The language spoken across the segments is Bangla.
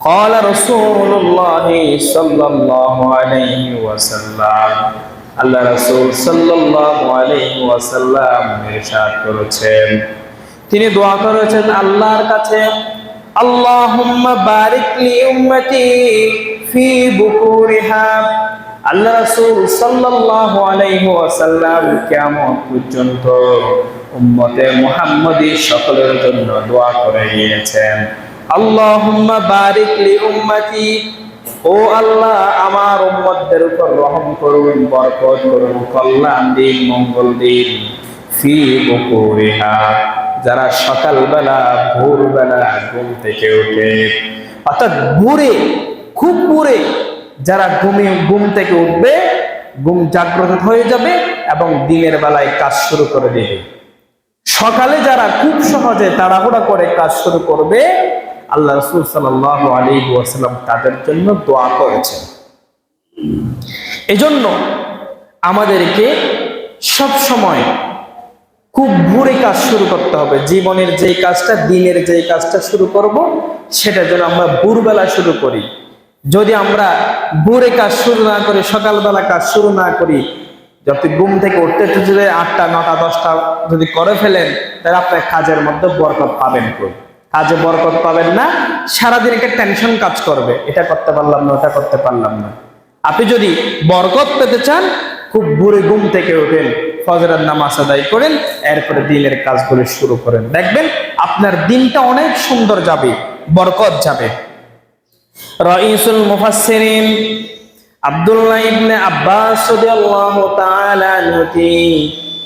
قال رسول الله صلى الله عليه وسلم আল্লাহ রাসূল সাল্লাল্লাহু আলাইহি ওয়াসাল্লাম ইরশাদ করেছেন তিনি দোয়া করেছেন আল্লাহর কাছে আল্লাহুম্মা বারিক লি উম্মতি ফি বুকুরিহা আল্লাহ রাসূল সাল্লাল্লাহু আলাইহি ওয়াসাল্লাম কিয়ামত পর্যন্ত উম্মতে মুহাম্মদী সকলের জন্য দোয়া করে গিয়েছেন আল্লাহুম্মা বারিক লি উম্মতি। ও আল্লাহ, আমার উম্মতদের উপর রহম করুন, বরকত করুন, কল্যাণ দিন, মঙ্গল দিন। ফি বুকুরিহা যারা সকালবেলা, ভোরবেলা ঘুম থেকে উঠে, অর্থাৎ ভোরে, খুব ভোরে, যারা ঘুমে, ঘুম থেকে উঠবে, ঘুম জাগ্রত হয়ে যাবে এবং দিনের বেলায় কাজ শুরু করে দেবে। সকালে যারা খুব সহজে তাড়াহুড়া করে কাজ শুরু করবে আল্লাহ রসুল সাল্লাহ আলী তাদের জন্য দোয়া করেছেন। এজন্য আমাদেরকে সব সময় খুব ভোরে কাজ শুরু করতে হবে। জীবনের যেই কাজটা, দিনের যেই কাজটা শুরু করব, সেটা যেন আমরা ভোরবেলা শুরু করি। যদি আমরা ভোরে কাজ শুরু না করি, সকালবেলা কাজ শুরু না করি যত ঘুম থেকে উঠতে উঠতে যদি আটটা, নটা, দশটা যদি করে ফেলেন, তাহলে আপনার কাজের মধ্যে বরকত পাবেন কই? কাজে বরকত পাবেন না, সারাদিন একটা টেনশন কাজ করবে। এটা করতে পারলাম না, ওটা করতে পারলাম না। আপনি যদি বরকত পেতে চান, খুব ভোরে ঘুম থেকে ওঠেন ফজরের নামাজ আদায় করেন, এরপরে দিনের কাজগুলো শুরু করেন। দেখবেন আপনার দিনটা অনেক সুন্দর যাবে, বরকত যাবে। রাইসুল মুফাসসিরিন আব্দুল্লাহ ইবনে আব্বাস রাদিয়াল্লাহু তাআলা আনহু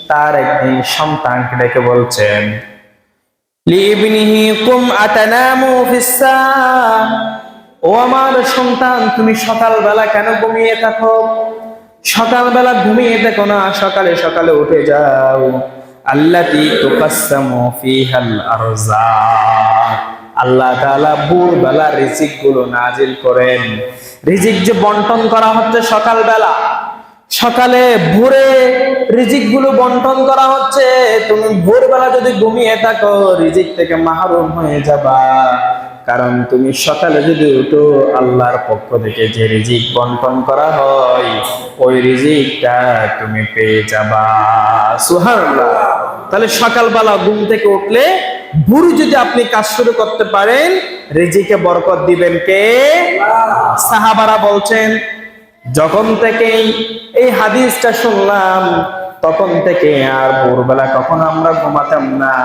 তার একদিন সন্তানকে ডেকে বলছেন লিবনিহি কুম আতানামু ফিসসা। ও আমার সন্তান, তুমি সকালবেলা কেন ঘুমিয়ে থাকো? সকালবেলা ঘুমিয়ে থাকো না, সকালে সকালে উঠে যাও। আল্লাতি তুকাসসামু ফিহাল আরজাক আল্লাহ তাআলা ভোরবেলা রিজিকগুলো নাজিল করেন। রিজিক যে বন্টন করা হচ্ছে সকালবেলা সকালে ভোরে রিজিকগুলো বন্টন করা হচ্ছে। তুমি ভোরবেলা যদি ঘুমিয়ে থাকো, রিজিক থেকে মাহরুম হয়ে যাবা। কারণ তুমি সকালে যদি উঠো, আল্লাহর পক্ষ থেকে যে রিজিক বন্টন করা হয়, ওই রিজিকটা তুমি পেয়ে যাবা। সুবহানাল্লাহ। তাহলে সকালবেলা ঘুম থেকে উঠলে ভোরে যদি আপনি কাজ শুরু করতে পারেন, রিজিকে বরকত দিবেন কে? সাহাবারা বলছেন যখন থেকে এই হাদিসটা শুনলাম, তখন থেকে আর ভোরবেলা কখন আমরা ঘুমাতাম না।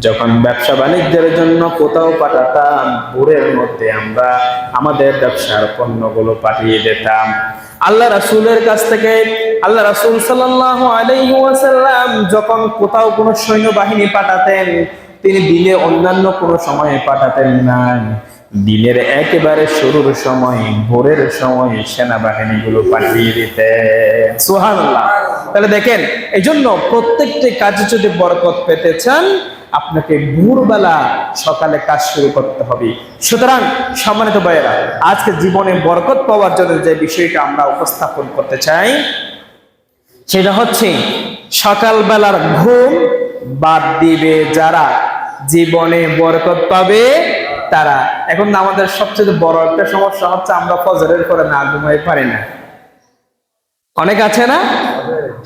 যখন ব্যবসা বাণিজ্যের জন্য কোথাও পাঠাতাম, ভোরের মধ্যে আমরা আমাদের ব্যবসার পণ্যগুলো পাঠিয়ে দিতাম। আল্লাহ রাসূলের কাছ থেকে, আল্লাহ রাসূল সাল্লাল্লাহু আলাইহি যখন কোথাও কোনো সৈন্যবাহিনী পাঠাতেন, তিনি দিনে অন্যান্য কোনো সময়ে পাঠাতেন না দিনের একেবারে শুরুর সময়, ভোরের সময় সেনাবাহিনীগুলো পাঠিয়ে দিতে। সুহানুল্লাহ তাহলে দেখেন এই জন্য প্রত্যেকটি কাজে যদি বরকত পেতে চান, আপনাকে ভোরবেলা সকালে কাজ শুরু করতে হবে। সুতরাং, সম্মানিত ভাইয়েরা, আজকে জীবনে বরকত পাওয়ার জন্য যে বিষয়টা আমরা উপস্থাপন করতে চাই, সেটা হচ্ছে, সকালবেলার ঘুম বাদ দিবে যারা। জীবনে বরকত পাবে তারা। এখন আমাদের সবচেয়ে বড় একটা সমস্যা হচ্ছে আমরা ফজরের পরে না ঘুমাই পারি না। অনেক আছে না?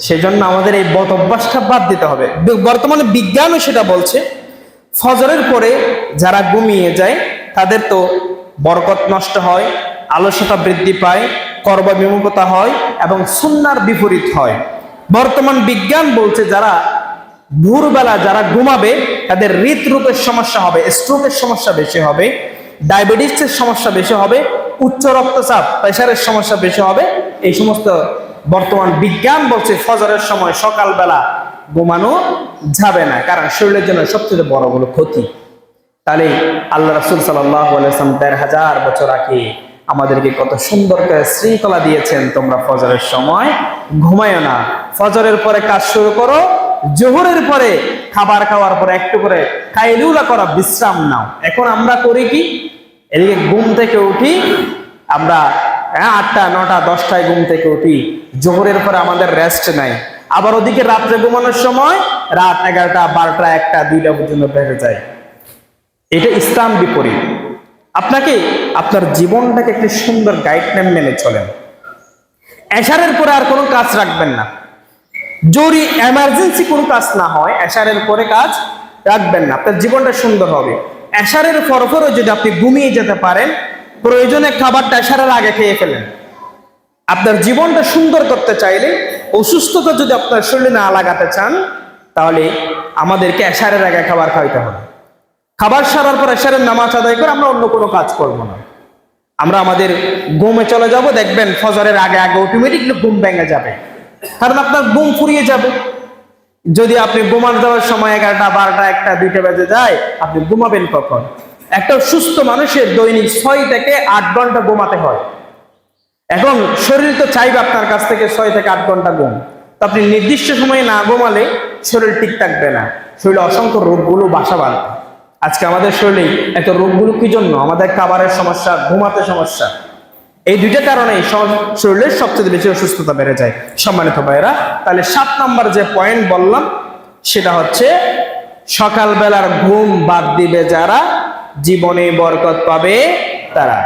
সেজন্য আমাদের এই বদ অভ্যাসটা বাদ দিতে হবে। বর্তমানে বিজ্ঞানও সেটা বলছে, ফজরের পরে যারা ঘুমিয়ে যায়, তাদের তো বরকত নষ্ট হয়, আলস্যতা বৃদ্ধি পায়, কর্মবিমুখতা হয় এবং সুন্নার বিপরীত হয়। বর্তমান বিজ্ঞান বলছে যারা ভোরবেলা যারা ঘুমাবে, তাদের হৃদরোগের সমস্যা হবে স্ট্রোকের সমস্যা বেশি হবে ডায়াবেটিসের সমস্যা বেশি হবে, উচ্চ রক্তচাপ প্রেশারের সমস্যা বেশি হবে। এই সমস্ত বর্তমান বিজ্ঞান বলছে ফজরের সময় সকালবেলা ঘুমানো যাবে না, কারণ শরীরের জন্য সবচেয়ে বড় বড় ক্ষতি। তাহলে আল্লাহ রাসুল সাল্লাম দেড় হাজার বছর আগে আমাদেরকে কত সুন্দর করে শৃঙ্খলা দিয়েছেন, তোমরা ফজরের সময় ঘুমায় না। ফজরের পরে কাজ শুরু করো জোহরের পরে খাবার খাওয়ার পরে একটু করে কাইলুলা করা বিশ্রাম নাও। এখন আমরা করি কি? এদিকে ঘুম থেকে উঠি আমরা হ্যাঁ, আটটা নটা দশটায় ঘুম থেকে উঠি। জোহরের পরে আমাদের রেস্ট নাই। আবার ওদিকে রাত্রে ঘুমানোর সময় রাত এগারোটা বারোটা একটা দুইটা পর্যন্ত বেড়ে যায়। এটা ইসলাম বিপরীত। আপনাকে আপনার জীবনটাকে একটি সুন্দর গাইডলাইন মেনে চলেন। এশারের পরে আর কোনো কাজ রাখবেন না। যদি এমার্জেন্সি কোনো কাজ না হয়, এশারের পরে কাজ রাখবেন না। আপনার জীবনটা সুন্দর হবে। এশারের পরপরও যদি আপনি ঘুমিয়ে যেতে পারেন, প্রয়োজনে খাবারটা এশারের আগে খেয়ে ফেলেন। আপনার জীবনটা সুন্দর করতে চাইলে, অসুস্থতা যদি আপনার শরীরে না লাগাতে চান, তাহলে আমাদেরকে এশারের আগে খাবার খাইতে হবে। খাবার সারার পর এশারের নামাজ আদায় করে আমরা অন্য কোনো কাজ করব না। আমরা আমাদের ঘুমে চলে যাব, দেখবেন ফজরের আগে আগে অটোমেটিকলি ঘুম ভেঙে যাবে। কারণ আপনার ঘুম ফুরিয়ে যাবে। যদি আপনি ঘুমান যাওয়ার সময় এগারোটা, বারোটা, একটা, দুইটা বেজে যায়, আপনি ঘুমাবেন কখন? একটা সুস্থ মানুষের দৈনিক ছয় থেকে আট ঘণ্টা ঘুমাতে হয়। এখন শরীর তো চাইবে আপনার কাছ থেকে ছয় থেকে আট ঘণ্টা ঘুম। তো আপনি নির্দিষ্ট সময়ে না ঘুমালে শরীর ঠিক থাকবে না। শরীরে অসংখ্য রোগগুলো বাসা বাঁধবে আজকে আমাদের শরীরে এত রোগগুলো কি জন্য? আমাদের খাবারের সমস্যা, ঘুমাতে সমস্যা। এই দুইটা কারণে শরীরের সবচেয়ে বেশি অসুস্থতা বেড়ে যায়। সম্মানিত ভাইয়েরা, তাহলে সাত নম্বর যে পয়েন্ট বললাম, সেটা হচ্ছে সকালবেলার ঘুম বাদ দিবে যারা, জীবনে বরকত পাবে তারা।